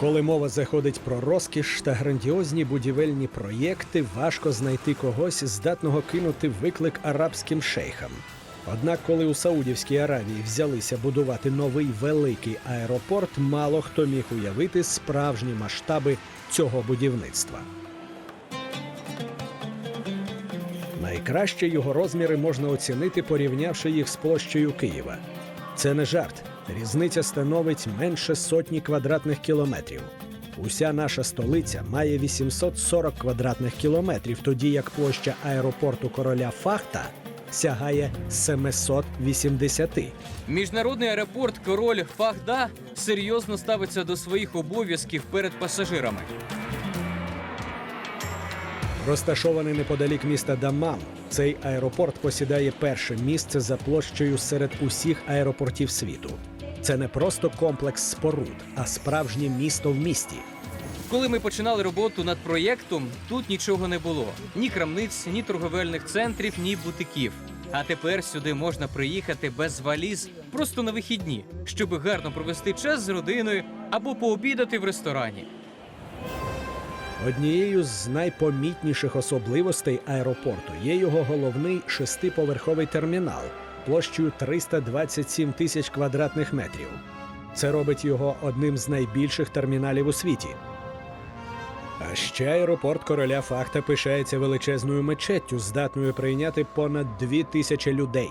Коли мова заходить про розкіш та грандіозні будівельні проєкти, важко знайти когось, здатного кинути виклик арабським шейхам. Однак, коли у Саудівській Аравії взялися будувати новий великий аеропорт, мало хто міг уявити справжні масштаби цього будівництва. Найкраще його розміри можна оцінити, порівнявши їх з площею Києва. Це не жарт. Різниця становить менше сотні квадратних кілометрів. Уся наша столиця має 840 квадратних кілометрів, тоді як площа аеропорту короля Фахта сягає 780. Міжнародний аеропорт Король Фахда серйозно ставиться до своїх обов'язків перед пасажирами. Розташований неподалік міста Дамам, цей аеропорт посідає перше місце за площею серед усіх аеропортів світу. Це не просто комплекс споруд, а справжнє місто в місті. Коли ми починали роботу над проєктом, тут нічого не було: ні крамниць, ні торговельних центрів, ні бутиків. А тепер сюди можна приїхати без валіз просто на вихідні, щоб гарно провести час з родиною або пообідати в ресторані. Однією з найпомітніших особливостей аеропорту є його головний шестиповерховий термінал площею 327 тисяч квадратних метрів. Це робить його одним з найбільших терміналів у світі. А ще аеропорт короля Фахта пишається величезною мечеттю, здатною прийняти понад дві тисячі людей.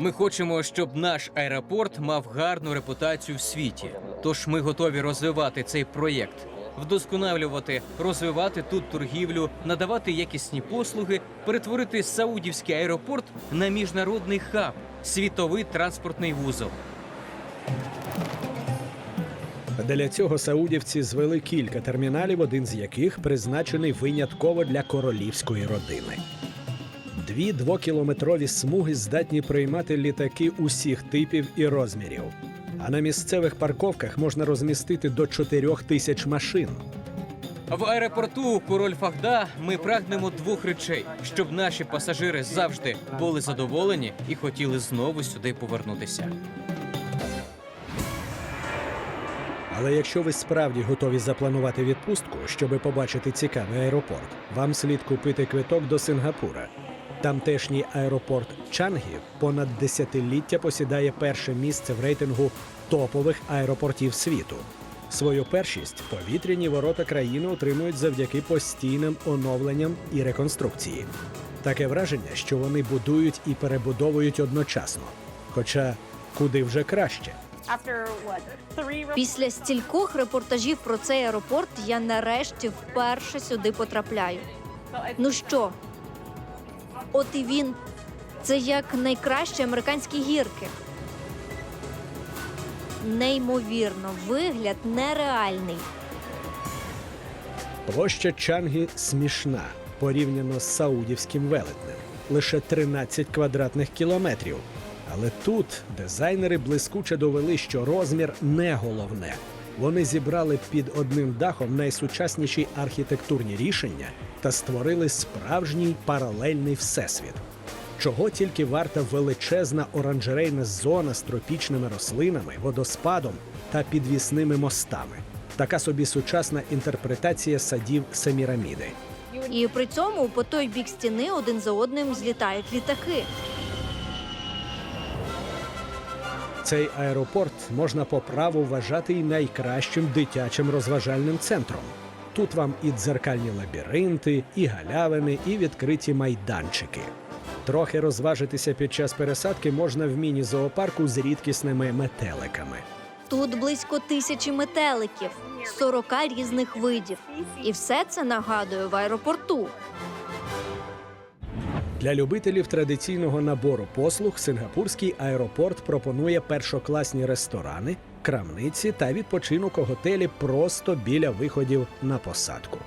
Ми хочемо, щоб наш аеропорт мав гарну репутацію в світі. Тож ми готові розвивати цей проєкт, вдосконалювати, розвивати тут торгівлю, надавати якісні послуги, перетворити саудівський аеропорт на міжнародний хаб, світовий транспортний вузол. Для цього саудівці звели кілька терміналів, один з яких призначений винятково для королівської родини. Дві двокілометрові смуги здатні приймати літаки усіх типів і розмірів. А на місцевих парковках можна розмістити до чотирьох тисяч машин. В аеропорту Король Фахда ми прагнемо двох речей: щоб наші пасажири завжди були задоволені і хотіли знову сюди повернутися. Але якщо ви справді готові запланувати відпустку, щоби побачити цікавий аеропорт, вам слід купити квиток до Сингапура. Тамтешній аеропорт Чангі понад десятиліття посідає перше місце в рейтингу топових аеропортів світу. Свою першість повітряні ворота країни отримують завдяки постійним оновленням і реконструкції. Таке враження, що вони будують і перебудовують одночасно. Хоча куди вже краще. Після стількох репортажів про цей аеропорт я нарешті вперше сюди потрапляю. Ну що? От і він. Це як найкращі американські гірки. Неймовірно, вигляд нереальний. Площа Чангі смішна порівняно з саудівським велетнем лише 13 квадратних кілометрів. Але тут дизайнери блискуче довели, що розмір не головне. Вони зібрали під одним дахом найсучасніші архітектурні рішення та створили справжній паралельний всесвіт. Чого тільки варта величезна оранжерейна зона з тропічними рослинами, водоспадом та підвісними мостами. Така собі сучасна інтерпретація садів Семіраміди. І при цьому по той бік стіни один за одним злітають літаки. Цей аеропорт можна по праву вважати і найкращим дитячим розважальним центром. Тут вам і дзеркальні лабіринти, і галявини, і відкриті майданчики. Трохи розважитися під час пересадки можна в міні-зоопарку з рідкісними метеликами. Тут близько тисячі метеликів, 40 різних видів. І все це нагадує в аеропорту. Для любителів традиційного набору послуг сингапурський аеропорт пропонує першокласні ресторани, крамниці та відпочинок у готелі просто біля виходів на посадку.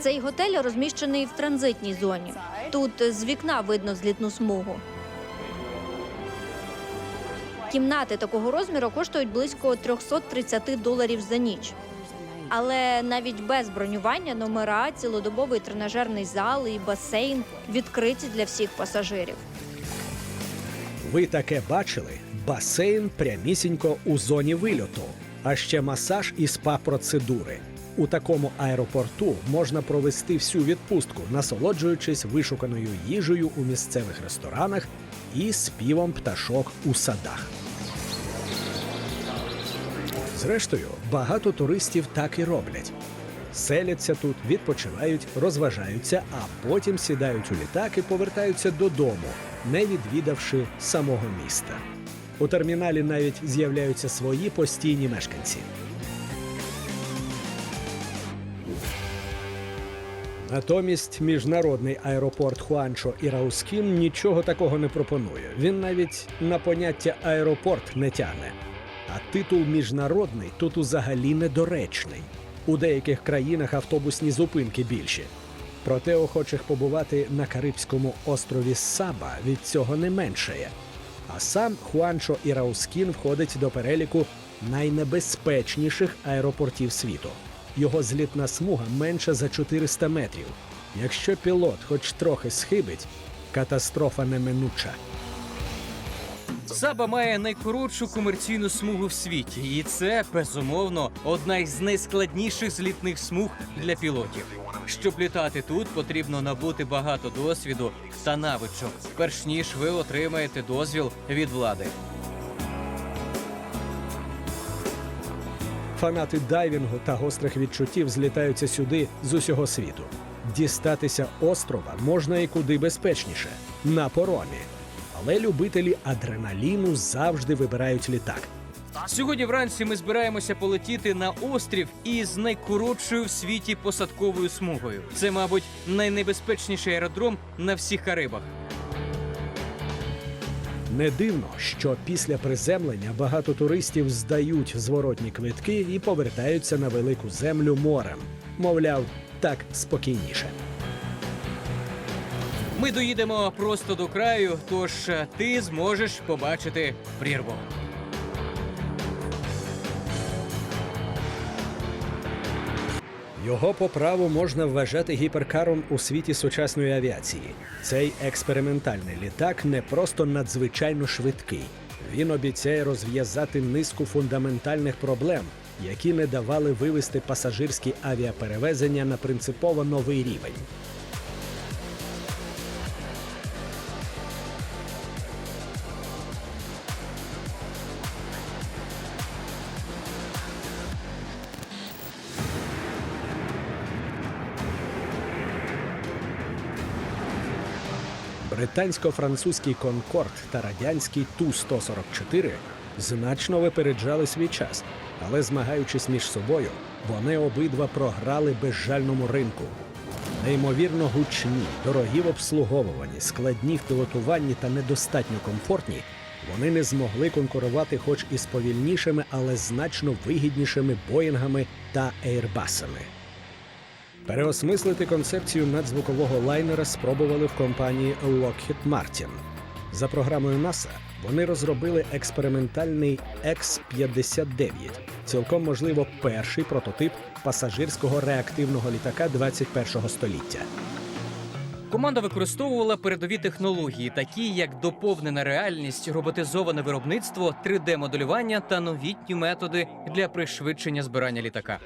Цей готель розміщений в транзитній зоні. Тут з вікна видно злітну смугу. Кімнати такого розміру коштують близько 330 доларів за ніч. Але навіть без бронювання номера, цілодобовий тренажерний зал і басейн відкриті для всіх пасажирів. Ви таке бачили? Басейн прямісінько у зоні вильоту. а ще масаж і спа-процедури. У такому аеропорту можна провести всю відпустку, насолоджуючись вишуканою їжею у місцевих ресторанах і співом пташок у садах. Зрештою, багато туристів так і роблять. Селяться тут, відпочивають, розважаються, а потім сідають у літак і повертаються додому, не відвідавши самого міста. У терміналі навіть з'являються свої постійні мешканці. Натомість міжнародний аеропорт Хуанчо і Раускін нічого такого не пропонує. Він навіть на поняття аеропорт не тягне. А титул міжнародний тут узагалі недоречний. У деяких країнах автобусні зупинки більші. Проте охочих побувати на Карибському острові Саба від цього не меншає. А сам Хуанчо і Раускін входить до переліку найнебезпечніших аеропортів світу. Його злітна смуга менша за 400 метрів. Якщо пілот хоч трохи схибить, катастрофа неминуча. Саба має найкоротшу комерційну смугу в світі, і це безумовно одна із найскладніших злітних смуг для пілотів. Щоб літати тут, потрібно набути багато досвіду та навичок, перш ніж ви отримаєте дозвіл від влади. Фанати дайвінгу та гострих відчуттів злітаються сюди з усього світу. Дістатися острова можна і куди безпечніше на поромі. Але любителі адреналіну завжди вибирають літак. Сьогодні вранці ми збираємося полетіти на острів із найкоротшою в світі посадковою смугою. Це, мабуть, найнебезпечніший аеродром на всіх Карибах. Не дивно, що після приземлення багато туристів здають зворотні квитки і повертаються на велику землю морем. Мовляв, так спокійніше. Ми доїдемо просто до краю, тож е, ти зможеш побачити прірву. Його по праву можна вважати гіперкаром у світі сучасної авіації. Цей експериментальний літак не просто надзвичайно швидкий. Він обіцяє розв'язати низку фундаментальних проблем, які не давали вивести пасажирські авіаперевезення на принципово новий рівень. Британсько-французький Конкорд та радянський Ту-144 значно випереджали свій час, але змагаючись між собою, вони обидва програли безжальному ринку. Неймовірно гучні, дорогі в обслуговуванні, складні в пілотуванні та недостатньо комфортні, вони не змогли конкурувати хоч із повільнішими, але значно вигіднішими боїнгами та ейрбасами. Переосмислити концепцію надзвукового лайнера спробували в компанії Lockheed Martin. За програмою НАСА вони розробили експериментальний X-59, цілком можливо перший прототип пасажирського реактивного літака 21-го століття. Команда використовувала передові технології, такі як доповнена реальність, роботизоване виробництво, 3D-моделювання та новітні методи для пришвидшення збирання літака.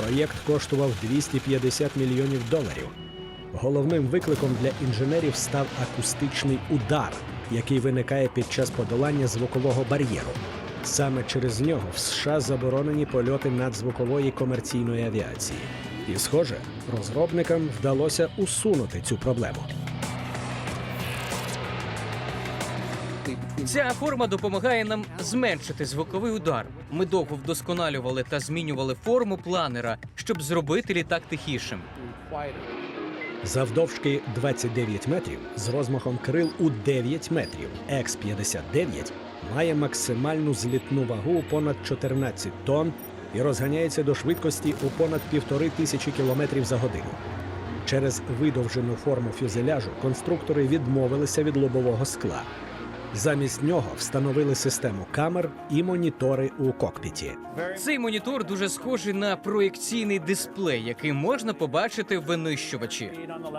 Проєкт коштував 250 мільйонів доларів. Головним викликом для інженерів став акустичний удар, який виникає під час подолання звукового бар'єру. Саме через нього в США заборонені польоти надзвукової комерційної авіації. І, схоже, розробникам вдалося усунути цю проблему. Ця форма допомагає нам зменшити звуковий удар. Ми довго вдосконалювали та змінювали форму планера, щоб зробити літак тихішим. Завдовжки 29 метрів з розмахом крил у 9 метрів. X-59 має максимальну злітну вагу понад 14 тонн і розганяється до швидкості у понад півтори тисячі кілометрів за годину. Через видовжену форму фюзеляжу конструктори відмовилися від лобового скла. Замість нього встановили систему камер і монітори у кокпіті. Цей монітор дуже схожий на проєкційний дисплей, який можна побачити в винищувачі.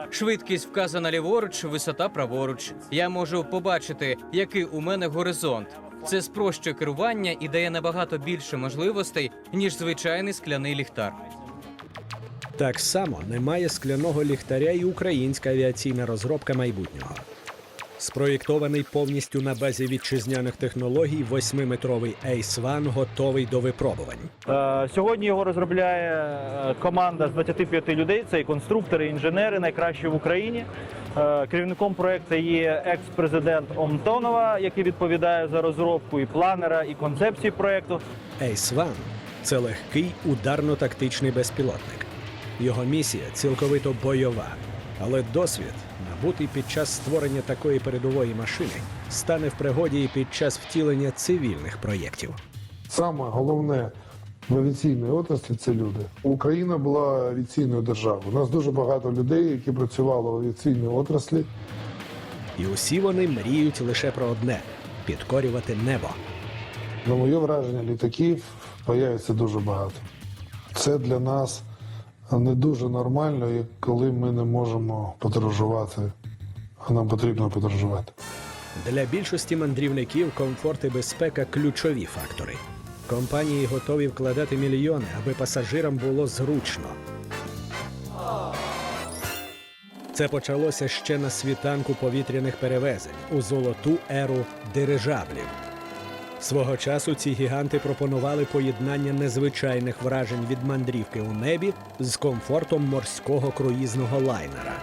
Швидкість вказана ліворуч, висота праворуч. Я можу побачити, який у мене горизонт. Це спрощує керування і дає набагато більше можливостей, ніж звичайний скляний ліхтар. Так само немає скляного ліхтаря і українська авіаційна розробка майбутнього. Спроєктований повністю на базі вітчизняних технологій, восьмиметровий Ace One готовий до випробувань. Е, Сьогодні його розробляє е, команда з 25 людей. Це і конструктори, і інженери, найкращі в Україні. Е, Керівником проекту є екс-президент Омтонова, який відповідає за розробку і планера, і концепції проекту. Ace One – це легкий ударно-тактичний безпілотник. Його місія цілковито бойова, але досвід, набутий під час створення такої передової машини, стане в пригоді і під час втілення цивільних проєктів. Саме головне в авіаційній отраслі це люди. Україна була авіаційною державою. У нас дуже багато людей, які працювали в авіаційній отраслі. І усі вони мріють лише про одне підкорювати небо. На моє враження, літаків появиться дуже багато. Це для нас не дуже нормально, коли ми не можемо подорожувати, а нам потрібно подорожувати. Для більшості мандрівників комфорт і безпека ключові фактори. Компанії готові вкладати мільйони, аби пасажирам було зручно. Це почалося ще на світанку повітряних перевезень у золоту еру дирижаблів. Свого часу ці гіганти пропонували поєднання незвичайних вражень від мандрівки у небі з комфортом морського круїзного лайнера.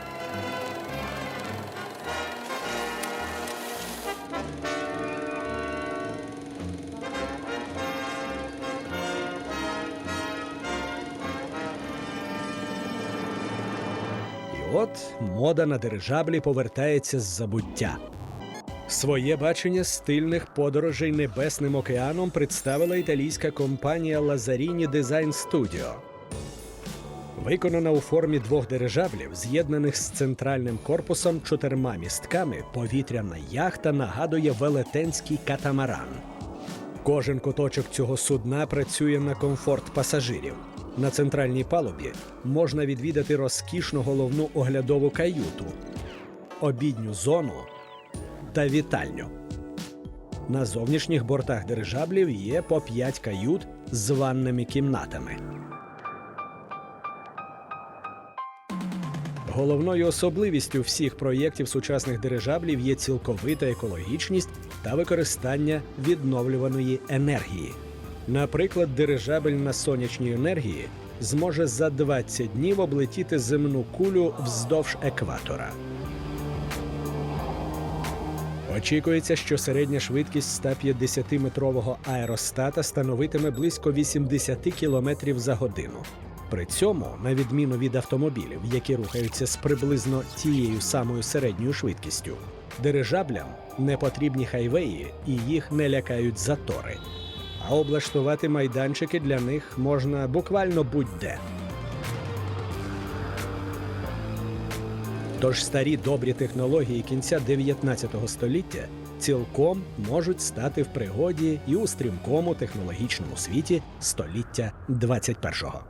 І от мода на дирижаблі повертається з забуття. Своє бачення стильних подорожей небесним океаном представила італійська компанія Lazzarini Design Studio. Виконана у формі двох дирижаблів, з'єднаних з центральним корпусом чотирма містками, повітряна яхта нагадує велетенський катамаран. Кожен куточок цього судна працює на комфорт пасажирів. На центральній палубі можна відвідати розкішну головну оглядову каюту, обідню зону та вітальню. На зовнішніх бортах дирижаблів є по 5 кают з ванними кімнатами. Головною особливістю всіх проєктів сучасних дирижаблів є цілковита екологічність та використання відновлюваної енергії. Наприклад, дирижабель на сонячній енергії зможе за 20 днів облетіти земну кулю вздовж екватора. Очікується, що середня швидкість 150-метрового аеростата становитиме близько 80 км за годину. При цьому, на відміну від автомобілів, які рухаються з приблизно тією самою середньою швидкістю, дирижаблям не потрібні хайвеї і їх не лякають затори. А облаштувати майданчики для них можна буквально будь-де. Тож старі добрі технології кінця 19 століття цілком можуть стати в пригоді і у стрімкому технологічному світі століття 21-го.